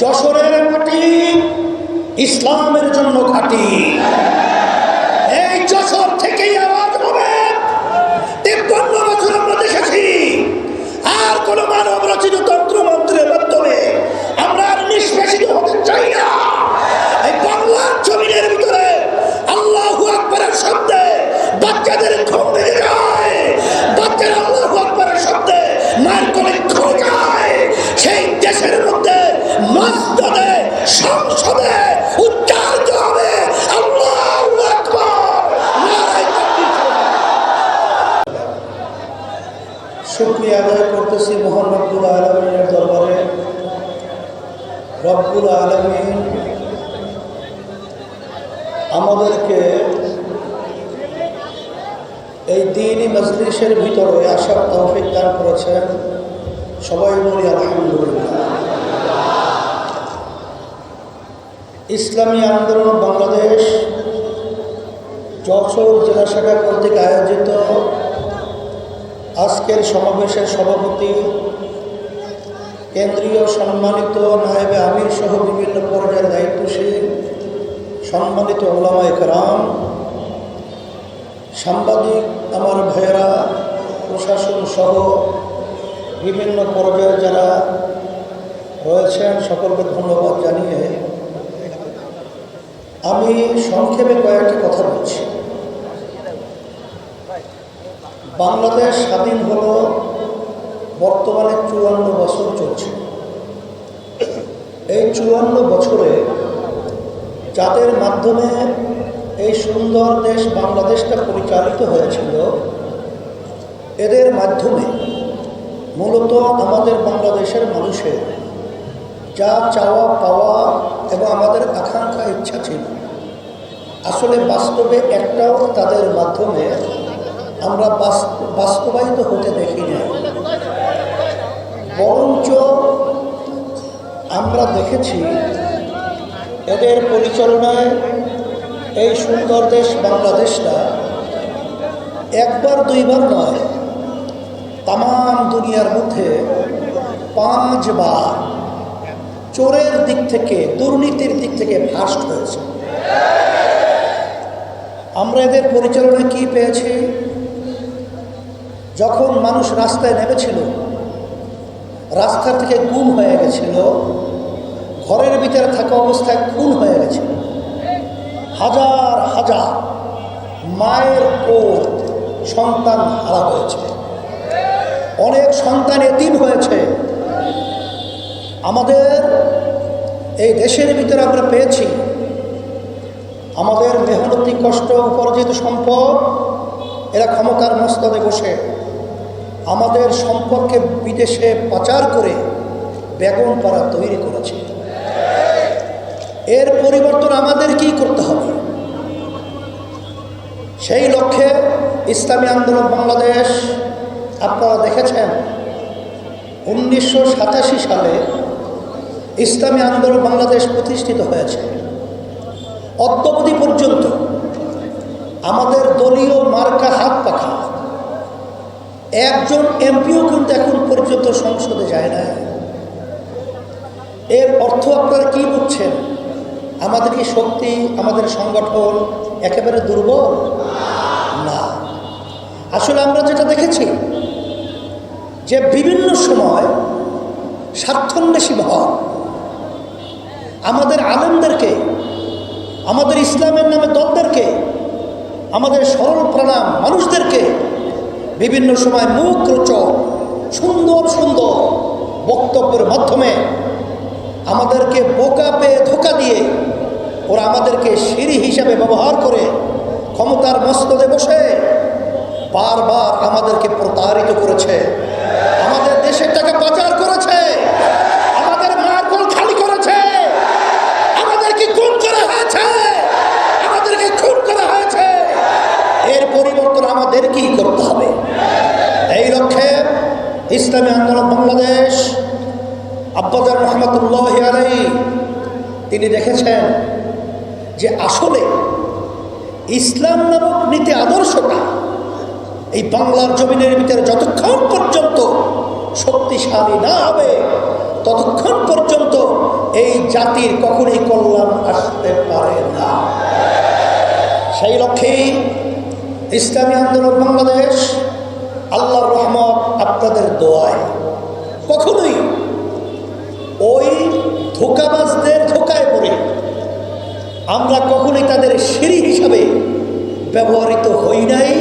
যশোরের মাটি ইসলামের জন্য ঘাটি। এই যশোর থেকেই আওয়াজ হবে। তিপ্পান্ন বছর আমরা দেখেছি। আর কোন মানব রচিত তন্ত্র মন্ত্রের মাধ্যমে আমরা আর নিষ্পেষিত হতে চাই না। এই বাংলার জমিনের ভিতরে আল্লাহ আকবরের শব্দে বাচ্চাদের শুক্রিয়া আদায় করতেছি রব্বুল আলমিনের দরবারে। রব্বুল আলমিন আমাদেরকে এই দিনই মজলিসের ভিতরে আসার তৌফিক দান করেছেন। সবাই বলি আলহামদুলিল্লাহ। ইসলামী আন্দোলন বাংলাদেশ যশোর জেলা শাখা কর্তৃক আয়োজিত আজকের সমাবেশের সভাপতি, কেন্দ্রীয় সম্মানিত নায়েবে আমির সহ বিভিন্ন পর্যায়ের দায়িত্বশীল সম্মানিত ওলামা একরাম, সাংবাদিক আমার ভাইয়েরা, প্রশাসন সহ বিভিন্ন পর্যায়ে যারা রয়েছেন, সকলকে ধন্যবাদ জানিয়ে আমি সংক্ষেপে কয়েকটি কথা বলছি। বাংলাদেশ স্বাধীন হলো বর্তমানে চুয়ান্ন বছর চলছে। এই চুয়ান্ন বছরে যাদের মাধ্যমে এই সুন্দর দেশ বাংলাদেশটা পরিচালিত হয়েছিল, এদের মাধ্যমে মূলত আমাদের বাংলাদেশের মানুষের যা চাওয়া পাওয়া এবং আমাদের আকাঙ্ক্ষা ইচ্ছা ছিল, আসলে বাস্তবে একটাও তাদের মাধ্যমে আমরা বাস্তবায়িত হতে দেখি না বরঞ্চ আমরা দেখেছি এদের পরিচালনায় এই সুন্দর দেশ বাংলাদেশটা একবার দুইবার নয় তাম দুনিয়ার মধ্যে পাঁচবার চোরের দিক থেকে, দুর্নীতির দিক থেকে ফার্স্ট হয়েছে। আমরা এদের পরিচালনায় কি পেয়েছি? যখন মানুষ রাস্তায় নেমেছিল, রাস্তা থেকে গুম হয়ে গেছিল, ঘরের ভিতরে থাকা অবস্থায় খুন হয়ে গেছে হাজার হাজার মায়ের ও সন্তান হারা হয়েছে। অনেক সন্তান এতিম হয়েছে। আমাদের এই দেশের ভিতরে আমরা পেয়েছি। আমাদের মেহনতি কষ্ট, উপার্জিত সম্পদ, এরা ক্ষমতার মস্তদে বসে। আমাদের সম্পর্কে বিদেশে পাচার করে বেগম পাড়া তৈরি করেছে। এর পরিবর্তন আমাদের কি করতে হবে? সেই লক্ষ্যে ইসলামী আন্দোলন বাংলাদেশ, আপনারা দেখেছেন, উনিশশো সাতাশি সালে ইসলামী আন্দোলন বাংলাদেশ প্রতিষ্ঠিত হয়েছে। অদ্যবধি পর্যন্ত আমাদের দলীয় মার্কা হাত পাখা একজন এমপিও কিন্তু এখন পর্যন্ত সংসদে যায় না এর অর্থ আপনারা কি বুঝছেন? আমাদের কি শক্তি, আমাদের সংগঠন একেবারে দুর্বল? না। আসলে আমরা যেটা দেখেছি, যে বিভিন্ন সময় স্বার্থন্বেষী ভাব আমাদের আলেমদেরকে আমাদের ইসলামের নামে দলদেরকে আমাদের সরল প্রাণাম মানুষদেরকে বিভিন্ন সময় মুখ রোচক, সুন্দর সুন্দর বক্তব্যের মাধ্যমে আমাদেরকে বোকা পেয়ে ধোকা দিয়ে ওরা আমাদেরকে সিঁড়ি হিসাবে ব্যবহার করে ক্ষমতার মস্তদে বসে বারবার আমাদেরকে প্রতারিত করেছে। আমাদের দেশের টাকা পাচার করেছে আমাদের মার্কল খালি করেছে আমাদেরকে খুন করা হয়েছে আমাদেরকে খুন করা হয়েছে এর পরিবর্তন আমাদের কি করতে হবে এই লক্ষ্যে ইসলামী আন্দোলন বাংলাদেশ আব্বাজার রহমতুল্লাহ আলাই তিনি দেখেছেন যে আসলে ইসলাম নামক নীতি আদর্শটা এই বাংলার জমিনের ভিতরে যতক্ষণ পর্যন্ত শক্তিশালী না হবে, ততক্ষণ পর্যন্ত এই জাতির কখনোই কল্যাণ আসতে পারে না। সেই লক্ষ্যেই ইসলামী আন্দোলন বাংলাদেশ আল্লাহর রহমত আপনাদের দোয়ায় কখনোই ওই ধোকাবাজদের ধোকায় পড়ে আমরা কখনোই তাদের সিঁড়ি হিসাবে ব্যবহৃত হই নাই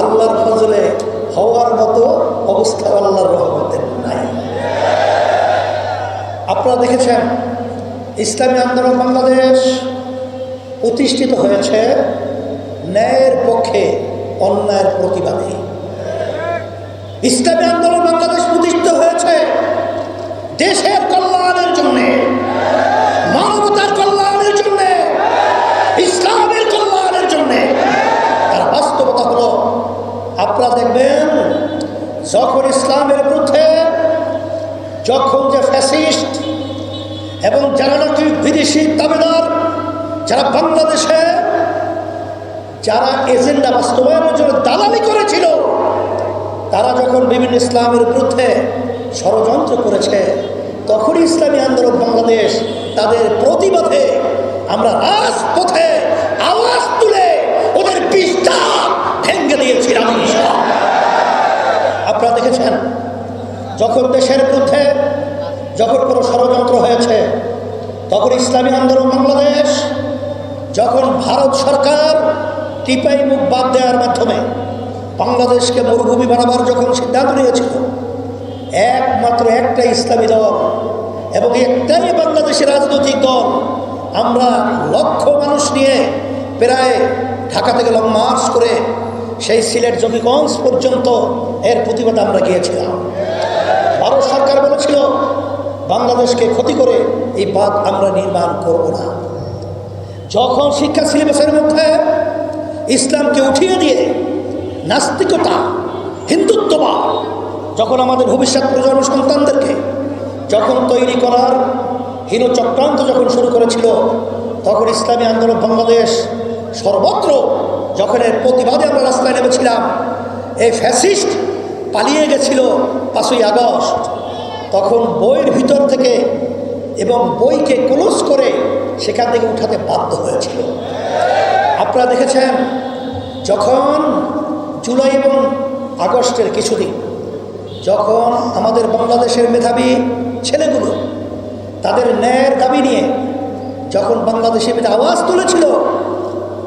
আল্লাহর ফজলে হওয়ার মতো অবস্থা আল্লাহর রহমতের নাই। আপনারা দেখেছেন, ইসলামী আন্দোলন বাংলাদেশ প্রতিষ্ঠিত হয়েছে ন্যায়ের পক্ষে, অন্যায়ের প্রতিবাদে। ইসলামী আন্দোলন বাংলাদেশ প্রতিষ্ঠিত হয়েছে দেশের যারা বাংলাদেশে, যারা এজেন্ডা বাস্তবায়নের জন্য দালালি করেছিল, তারা যখন বিভিন্ন ইসলামের বিরুদ্ধে ষড়যন্ত্র করেছে, তখনই ইসলামী আন্দোলন বাংলাদেশ তাদের প্রতিবাদে আমরা রাজপথে আওয়াজ তুলে ওদের বিষ্ঠা ভেঙে দিয়েছিলাম। আপনারা দেখেছেন, যখন দেশের বিরুদ্ধে যখন কোনো ষড়যন্ত্র হয়েছে, তখন ইসলামী আন্দোলন বাংলাদেশ যখন ভারত সরকার টিপাই মুখ বাদ দেওয়ার মাধ্যমে বাংলাদেশকে মরুভূমি বানাবার যখন সিদ্ধান্ত নিয়েছিল, একমাত্র একটা ইসলামী দল এবং একটাই বাংলাদেশের রাজনৈতিক দল, আমরা লক্ষ মানুষ নিয়ে প্রায় ঢাকা থেকে লং মার্চ করে সেই সিলেট জকিগঞ্জ পর্যন্ত এর প্রতিবাদে আমরা গিয়েছিলাম। ভারত সরকার বলেছিল, বাংলাদেশকে ক্ষতি করে এই বাঁধ আমরা নির্মাণ করব না। যখন শিক্ষা সিলেবাসের মধ্যে ইসলামকে উঠিয়ে দিয়ে নাস্তিকতা, হিন্দুত্ববাদ যখন আমাদের ভবিষ্যৎ প্রজন্ম সন্তানদেরকে যখন তৈরি করার হীন চক্রান্ত যখন শুরু করেছিল, তখন ইসলামী আন্দোলন বাংলাদেশ সর্বত্র যখন এর প্রতিবাদে আমরা রাস্তায় নেমেছিলাম, এই ফ্যাসিস্ট পালিয়ে গেছিল পাঁচই আগস্ট। তখন বইয়ের ভিতর থেকে এবং বইকে ক্লোজ করে সেখান থেকে উঠাতে বাধ্য হয়েছিল। আপনারা দেখেছেন, যখন জুলাই এবং আগস্টের কিছুদিন, যখন আমাদের বাংলাদেশের মেধাবী ছেলেগুলো তাদের ন্যায়ের দাবি নিয়ে যখন বাংলাদেশে মেধা আওয়াজ তুলেছিল,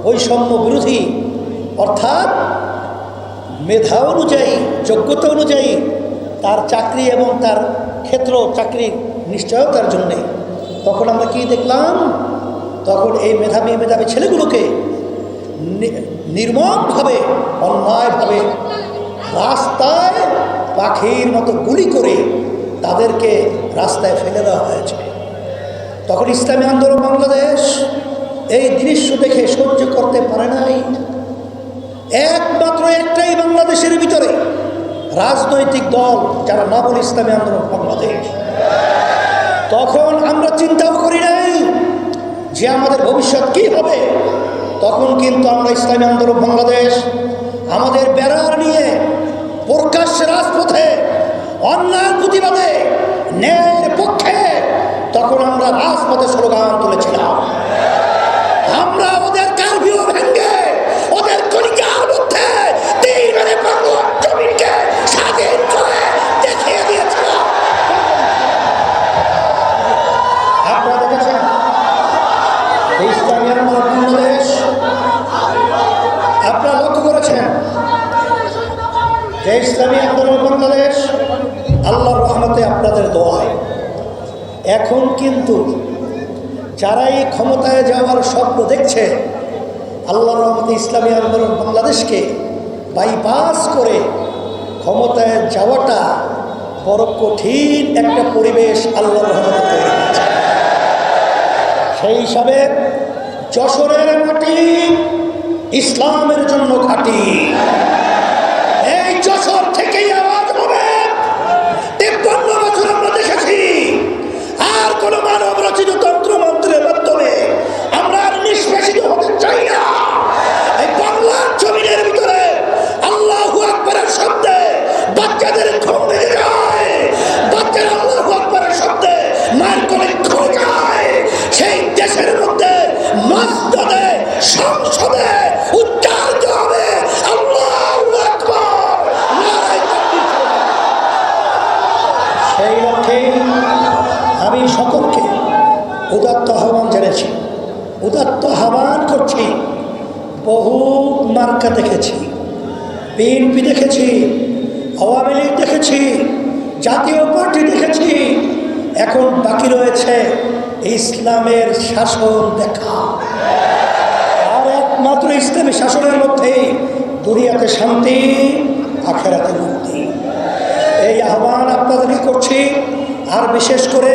বৈষম্য বিরোধী, অর্থাৎ মেধা অনুযায়ী, যোগ্যতা অনুযায়ী তার চাকরি এবং তার ক্ষেত্র চাকরির নিশ্চয়তার জন্যে তখন আমরা কি দেখলাম? তখন এই মেধাবী মেধাবী ছেলেগুলোকে নির্মমভাবে, অন্যায়ভাবে রাস্তায় পাখির মতো গুলি করে তাদেরকে রাস্তায় ফেলে দেওয়া হয়েছে। তখন ইসলামী আন্দোলন বাংলাদেশ এই দৃশ্য দেখে সহ্য করতে পারে নাই। একমাত্র একটাই বাংলাদেশের ভিতরে রাজনৈতিক দল, যারা নাবল ইসলামী আন্দোলন বাংলাদেশ। তখন আমরা চিন্তাও করি নাই যে আমাদের ভবিষ্যৎ কি হবে। তখন কিন্তু আমরা ইসলামী আন্দোলন বাংলাদেশ, আমাদের বেড়ার নিয়ে প্রকাশ্যে রাজপথে অন্যায় প্রতিবাদে, ন্যায়ের পক্ষে তখন আমরা রাজপথে স্লোগান তুলেছিলাম। যে ইসলামী আন্দোলন বাংলাদেশ আল্লাহর রহমতে আপনাদের দোয়ায়। এখন কিন্তু যারা এই ক্ষমতায় যাওয়ার স্বপ্ন দেখছে আল্লাহর রহমতে ইসলামী আন্দোলন বাংলাদেশকে বাইপাস করে ক্ষমতায় যাওয়াটা বড় কঠিন একটা পরিবেশ আল্লাহর রহমতে তৈরি হয়েছে সেই হিসাবে যশোরের মাটি ইসলামের জন্য খাঁটি। সংসদে সেই লক্ষ্যে আমি সকলকে উদাত্ত আহ্বান জেনেছি উদাত্ত আহ্বান করছি। বহু মার্কা দেখেছি। বিএনপি দেখেছি। আওয়ামী দেখেছি। জাতীয় পার্টি দেখেছি। এখন বাকি রয়েছে ইসলামের শাসন দেখা। একমাত্র ইসলামী শাসনের মধ্যে দুনিয়াতে শান্তি, আখেরাতে মুক্তি। এই আহ্বান আপনাদেরকে করছি, আর বিশেষ করে